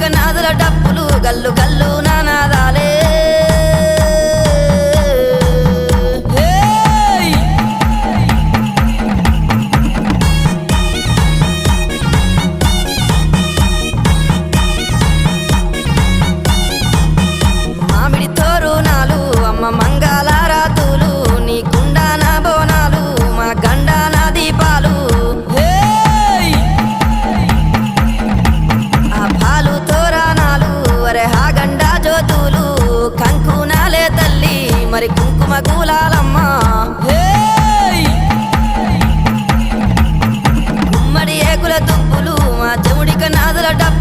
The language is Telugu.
చెవుడిక నాదుల డప్పులు గల్లు గల్లు నానాదాలే. మరి కుంకుమ కూలాలమ్మ హేయ్! గుమ్మడి ఏకుల దుప్పులు మా చెవుడిక నాదుల డప్పులు